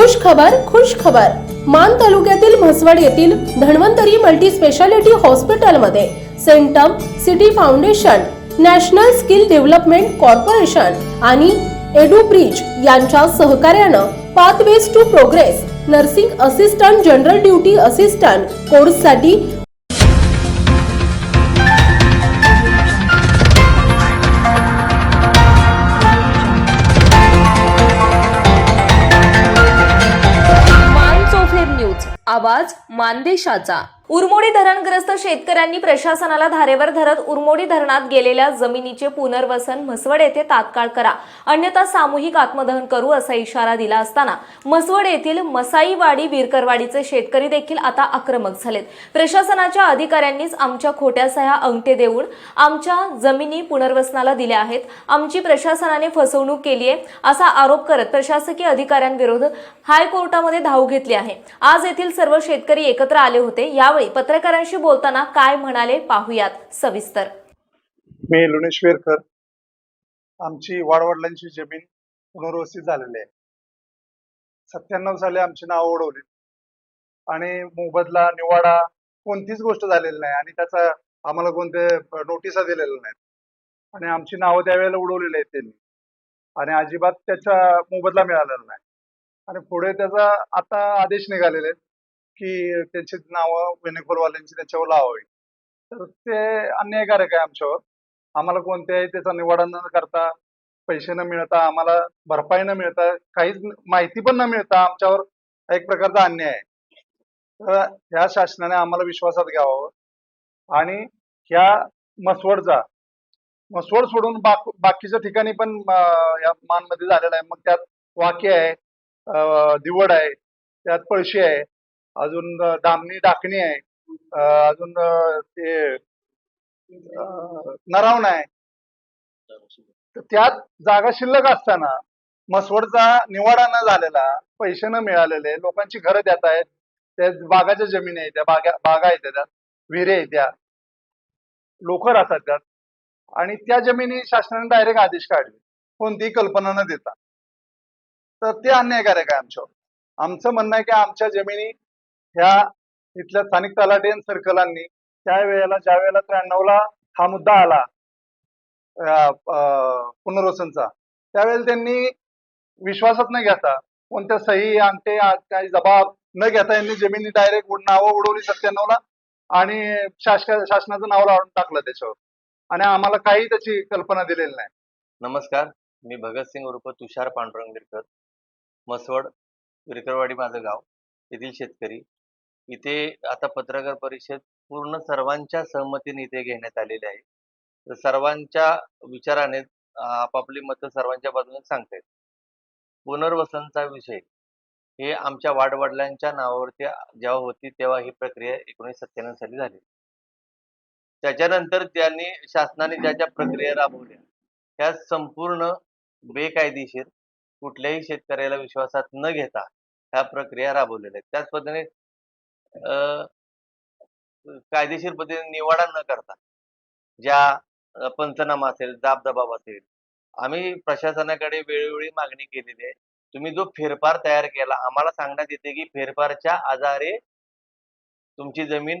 खुश खबर खुश खबर. मान तालुक्यातील म्हसवड येथील धन्वंतरी मल्टी स्पेशालिटी हॉस्पिटलमध्ये Centum City Foundation National Skill Development Corporation आणि एडुब्रिज यांच्या सहकार्यानं pathways to progress nursing assistant general duty assistant कोर्ससाठी आवाज मानदेशाचा. उरमोडी धरणग्रस्त शेतकऱ्यांनी प्रशासनाला धारेवर धरत उरमोडी धरणात गेलेल्या जमिनीचे पुनर्वसन म्हसवड येथे तात्काळ करा. अन्यथा सामूहिक आत्मदहन करू असा इशारा दिला असताना म्हसवड येथील मसाईवाडी विरकरवाडीचे शेतकरी देखील आता आक्रमक झालेत. प्रशासनाच्या अधिकाऱ्यांनीच आमच्या खोट्या सह्या अंगठे देऊन आमच्या जमिनी पुनर्वसनाला दिल्या आहेत. आमची प्रशासनाने फसवणूक केली आहे असा आरोप करत प्रशासकीय अधिकाऱ्यांविरोधात हायकोर्टामध्ये धाव घेतली आहे. आज येथील सर्व शेतकरी एकत्र आले होते. यावेळी पत्रकारांशी बोलताना काय म्हणाले पाहूयात सविस्तर. मी लोणेश्वरकर. आमची वाडवडिलांची जमीन पुनर्वसित झालेली आहे. सत्त्याण्णव साली आमची नाव उडवली आणि मोबदला निवाडा कोणतीच गोष्ट झालेली नाही आणि त्याचा आम्हाला कोणते नोटिसा दिलेल्या नाहीत. आणि आमची नावं त्यावेळेला उडवलेली आहेत त्यांनी. आणि अजिबात त्याचा मोबदला मिळालेला नाही. आणि पुढे त्याचा आता आदेश निघालेले आहेत. की त्यांची नावं वेणेखोलवाल्यांची त्याच्यावर लावावी. तर ते अन्यायकारक आहे आमच्यावर. आम्हाला कोणत्याही त्याचा निवाडा न करता पैसे न मिळता आम्हाला भरपाई न मिळता काहीच माहिती पण न मिळता आमच्यावर एक प्रकारचा अन्याय आहे. तर ह्या शासनाने आम्हाला विश्वासात घ्यावं आणि ह्या मसवडचा मसवड सोडून बाक बाकीच्या ठिकाणी पण या मानमध्ये झालेला आहे. मग त्यात वाके आहे दिवड आहे त्यात पळशी आहे अजून दामणी डाकणी आहे. अजून ते नरावण आहे. तर त्यात जागा शिल्लक असताना मसवडचा निवाडा न झालेला पैसे न मिळालेले लोकांची घरं देत आहेत. त्या बागाच्या जमिनी आहेत त्या बागा बागा आहेत त्यात विहिरे आहेत त्या. लोक राहतात त्यात. आणि त्या जमिनी शासनाने डायरेक्ट आदेश काढले. कोणतीही कल्पना न देता. तर ते अन्यायकारक आहे आमच्यावर. आमचं म्हणणं आहे की आमच्या जमिनी ह्या इथल्या स्थानिक तलाठी सर्कलांनी त्या वेळेला ज्या वेळेला त्र्याण्णवला हा मुद्दा आला पुनर्वसनचा त्यावेळेला त्यांनी विश्वासात न घेता कोणत्या सही अंगठे काही जबाब न घेता यांनी जमिनी डायरेक्ट नावं उडवली सत्त्याण्णवला आणि शासक शासनाचं नाव लावून टाकलं त्याच्यावर. आणि आम्हाला काही त्याची कल्पना दिलेली नाही. नमस्कार. मी भगतसिंग उर्फ तुषार पांडुरंग विरकर मसवड विरकरवाडी माझं गाव येथील शेतकरी. इथे आता पत्रकार परिषद पूर्ण सर्वांच्या सहमतीने इथे घेण्यात आलेली आहे. तर सर्वांच्या विचाराने आपापली मतं सर्वांच्या बाजूने सांगतायत पुनर्वसनचा विषय. हे आमच्या वाडवडिलांच्या नावावरती जेव्हा होती तेव्हा ही प्रक्रिया एकोणीसशे सत्त्याण्णव साली झाली. त्याच्यानंतर त्यांनी शासनाने ज्या ज्या प्रक्रिया राबवल्या त्या संपूर्ण बेकायदेशीर कुठल्याही शेतकऱ्याला विश्वासात न घेता ह्या प्रक्रिया राबवलेल्या आहेत. त्याच पद्धतीने कायदेशीर पद्धतीने निवाडा न करता ज्या पंचनामा असेल जाबदबाब असेल आम्ही प्रशासनाकडे वेळोवेळी मागणी केलेली आहे. तुम्ही जो फेरफार तयार केला आम्हाला सांगण्यात येते की फेरफारच्या आधारे तुमची जमीन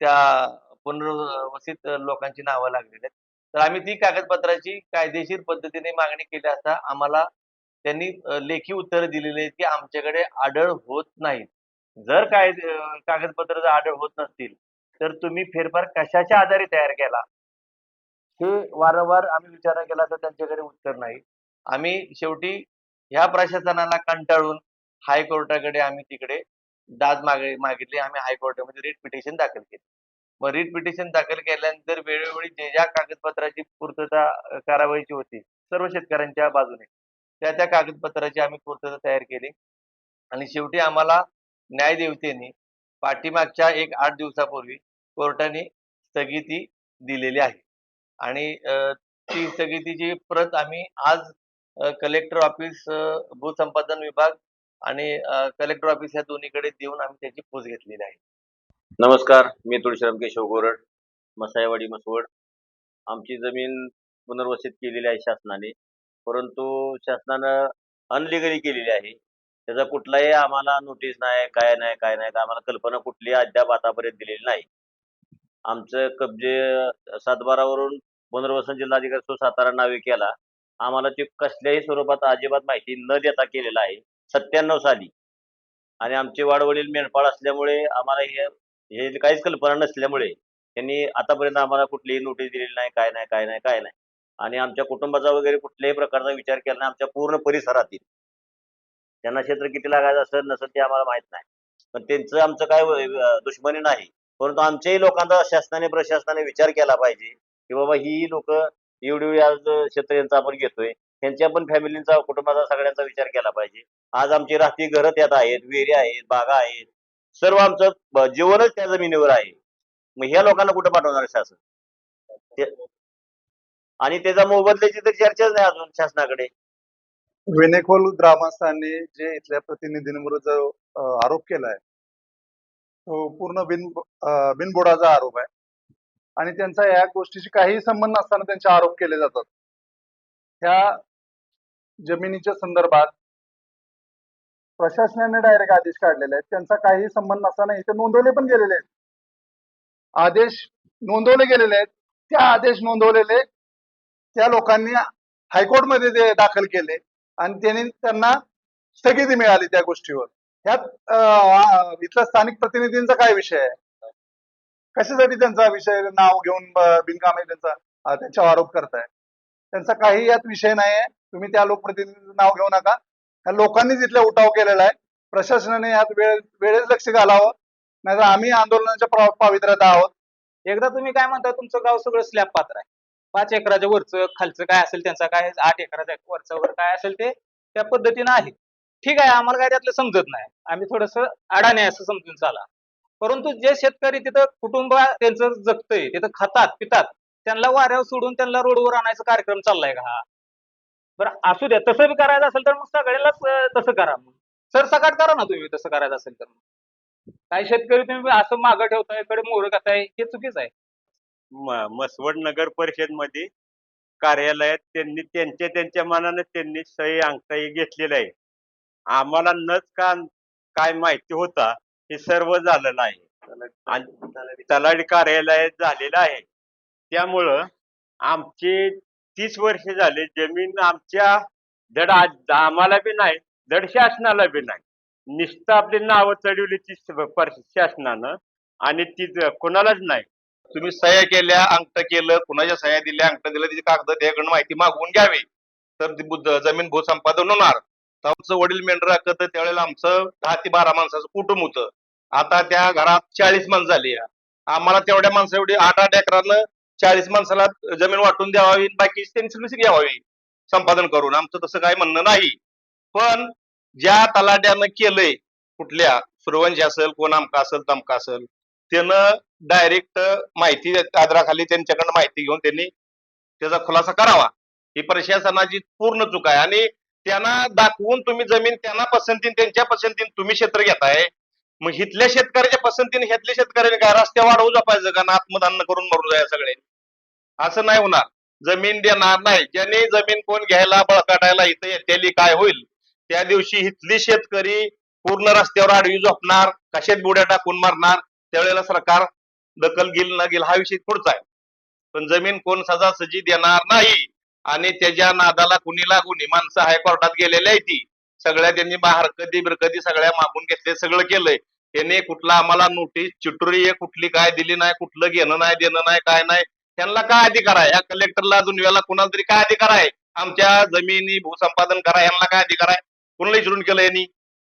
त्या पुनर्वसित लोकांची नावं लागलेली आहेत. तर आम्ही ती कागदपत्राची कायदेशीर पद्धतीने मागणी केली असता आम्हाला त्यांनी लेखी उत्तर दिलेली आहेत की आमच्याकडे आढळ होत नाहीत. जर काय कागदपत्र जर आढळ होत नसतील तर तुम्ही फेरफार कशाच्या आधारे तयार केला? हे वारंवार आम्ही विचार केला तर त्यांच्याकडे उत्तर नाही. आम्ही शेवटी ह्या प्रशासनाला कंटाळून हायकोर्टाकडे आम्ही तिकडे दाद माग मागितली. आम्ही हायकोर्टामध्ये रिट पिटिशन दाखल केली. मग रिट पिटिशन दाखल केल्यानंतर वेळोवेळी जे ज्या कागदपत्राची पूर्तता अ, करावायची होती सर्व शेतकऱ्यांच्या बाजूने त्या त्या कागदपत्राची आम्ही पूर्तता तयार केली. आणि शेवटी आम्हाला न्यायदेवतेने पाठीमागच्या एक आठ दिवसापूर्वी कोर्टाने स्थगिती दिलेली आहे. आणि ती स्थगितीची प्रत आम्ही आज कलेक्टर ऑफिस भूसंपादन विभाग आणि कलेक्टर ऑफिस या दोन्हीकडे देऊन आम्ही त्याची पोच घेतलेली आहे. नमस्कार मी तुळशीराम केशव गोरड मसायवाडी मसवड आमची जमीन पुनर्वसित केलेली आहे शासनाने परंतु शासनानं अनलिगली केलेली आहे. त्याचा कुठलाही आम्हाला नोटीस नाही काय नाही काय नाही. आम्हाला कल्पना कुठली अद्याप आतापर्यंत दिलेली नाही. आमचं कब्जे सातबारावरून पुनर्वसन जिल्हाधिकारी सो सातारा नावे केला आम्हाला ते कसल्याही स्वरूपात अजिबात माहिती न देता केलेलं आहे. सत्त्याण्णव साली. आणि आमचे वाडवडील मेंढपाळ असल्यामुळे आम्हाला हे हे काहीच कल्पना नसल्यामुळे त्यांनी आतापर्यंत आम्हाला कुठलीही नोटीस दिलेली नाही काय नाही काय नाही काय नाही. आणि आमच्या कुटुंबाचा वगैरे कुठल्याही प्रकारचा विचार केला नाही. आमच्या पूर्ण परिसरातील त्यांना क्षेत्र किती लागायचं असेल नसेल ते आम्हाला माहीत नाही. पण त्यांचं आमचं काय दुश्मनी नाही. परंतु आमच्याही लोकांचा शासनाने प्रशासनाने विचार केला पाहिजे की बाबा ही लोक एवढी एवढी आज क्षेत्र यांचा आपण घेतोय. त्यांच्या पण फॅमिलीचा कुटुंबाचा सगळ्यांचा विचार केला पाहिजे. आज आमची राहती घरं त्यात आहेत विहिरी आहेत बागा आहेत. सर्व आमचं जीवनच त्या जमिनीवर आहे. मग ह्या लोकांना कुठं पाठवणार शासन? ते- आणि त्याचा मोबदल्याची तर चर्चाच नाही अजून शासनाकडे. विनेखोल ग्रामस्थांनी जे इथल्या प्रतिनिधींवर जो आरोप केलाय तो पूर्ण बिन बिनबुडाचा आरोप आहे. आणि त्यांचा या गोष्टीशी काही संबंध नसताना त्यांचे आरोप केले जातात. ह्या जमिनीच्या संदर्भात प्रशासनाने डायरेक्ट आदेश काढलेले आहेत. त्यांचा काही संबंध नसताना इथे नोंदवले पण गेलेले आहेत. आदेश नोंदवले गेलेले आहेत. त्या आदेश नोंदवलेले त्या लोकांनी हायकोर्टमध्ये ते दाखल केले. आणि त्यांनी त्यांना स्थगिती मिळाली त्या गोष्टीवर. ह्यात अं, इथल्या स्थानिक प्रतिनिधींचा काय विषय आहे? कशासाठी त्यांचा विषय नाव घेऊन अं, आहे त्यांचा त्यांच्यावर आरोप करताय? त्यांचा काही यात विषय नाही आहे तुम्ही त्या लोकप्रतिनिधींचं नाव घेऊ नका. ह्या लोकांनीच इथला उठाव केलेला आहे. प्रशासनाने यात वेळ वेळेत लक्ष घालावं. नाहीतर आम्ही आंदोलनाच्या पावित्र्यात आहोत. एकदा तुम्ही काय म्हणता तुमचं गाव सगळं स्लॅब पात्र आहे. पाच एकराच्या वरचं खालचं काय असेल त्यांचा काय आठ एकराच्या वरचं वर काय असेल ते त्या पद्धतीनं आहे. ठीक आहे आम्हाला काय त्यातलं समजत नाही. आम्ही थोडस अडाणे असं समजून चाला. परंतु जे शेतकरी तिथं कुटुंब त्यांचं जगतंय तिथं खातात पितात त्यांना वाऱ्यावर सोडून त्यांना रोडवर आणायचा कार्यक्रम चाललाय का? हा बरं असू द्या तसं बी करायचं असेल तर मग सगळ्यालाच तसं करा मग. सरसकट करा ना तुम्ही तसं करायचं असेल तर काही शेतकरी तुम्ही असं मागं ठेवतायकडे मोहर करताय हे चुकीच आहे. मसवड नगर परिषदमध्ये कार्यालयात त्यांनी त्यांच्या त्यांच्या मनाने त्यांनी सही अंगठाई घेतलेलं आहे. आम्हाला नच का काय माहिती होता हे सर्व झालेलं आहे. आणि तलाठी कार्यालयात झालेलं आहे. त्यामुळं आमचे तीस वर्ष झाले जमीन आमच्या धड आम्हाला बी नाही धड शासनाला बी नाही. नुसतं आपली नावं चढवली ती शासनानं आणि ती कोणालाच नाही. तुम्ही सह्या केल्या अंगठ केलं कुणाच्या सह्या दिल्या अंगठ दिलं त्याची कागद त्याकडून माहिती मागवून घ्यावी. तर बुद्ध- जमीन भूसंपादन होणार. तर आमचं वडील मेंढर राखत त्यावेळेला आमचं दहा ते बारा माणसाचं कुटुंब होतं. आता त्या घरात चाळीस माणसं झाली आम्हाला तेवढ्या माणसं एवढी आठ आठ एकरानं चाळीस माणसाला जमीन वाटून द्यावी बाकी त्यांनी सगळी घ्यावी संपादन करून. आमचं तसं काही म्हणणं नाही. पण ज्या तलाट्यानं केलंय कुठल्या सुरवंशी असेल कोण आमका असेल तमका असेल त्यानं डायरेक्ट माहिती आदराखाली त्यांच्याकडनं माहिती घेऊन त्यांनी त्याचा खुलासा करावा. ही प्रशासनाची पूर्ण चूक आहे. आणि त्यांना दाखवून तुम्ही जमीन त्यांना पसंतीन त्यांच्या पसंतीन तुम्ही क्षेत्र घेताय. मग हिथल्या शेतकऱ्याच्या पसंतीने ह्यातल्या शेतकऱ्याने काय रस्त्या वाढवू जपायचं का? ना आत्मधान्य करून मरू जाय सगळे. असं नाही होणार. जमीन देणार नाही. ज्यांनी जमीन कोण घ्यायला बळकाटायला इथं येतेली काय होईल? त्या दिवशी हिथली शेतकरी पूर्ण रस्त्यावर आडवी झोपणार कशात बुड्या टाकून मारणार? त्यावेळेला सरकार दखल घेईल न घेईल हा विषय पुढचा आहे. पण जमीन कोण सजा सजी देणार नाही. आणि त्याच्या नादाला कुणी लागून माणसं हायकोर्टात गेलेली आहे ती. सगळ्या त्यांनी हरकती बिरकती सगळ्या मागून घेतले सगळं केलंय. त्यांनी कुठला आम्हाला नोटीस चिटुरी कुठली काय दिली नाही कुठलं घेणं नाही देणं नाही काय नाही त्यांना काय अधिकार आहे? या कलेक्टरला जुनव्याला कुणाला तरी काय अधिकार आहे? आमच्या जमिनी भूसंपादन करा यांना काय अधिकार आहे? कुणाला विचारून केलं यांनी?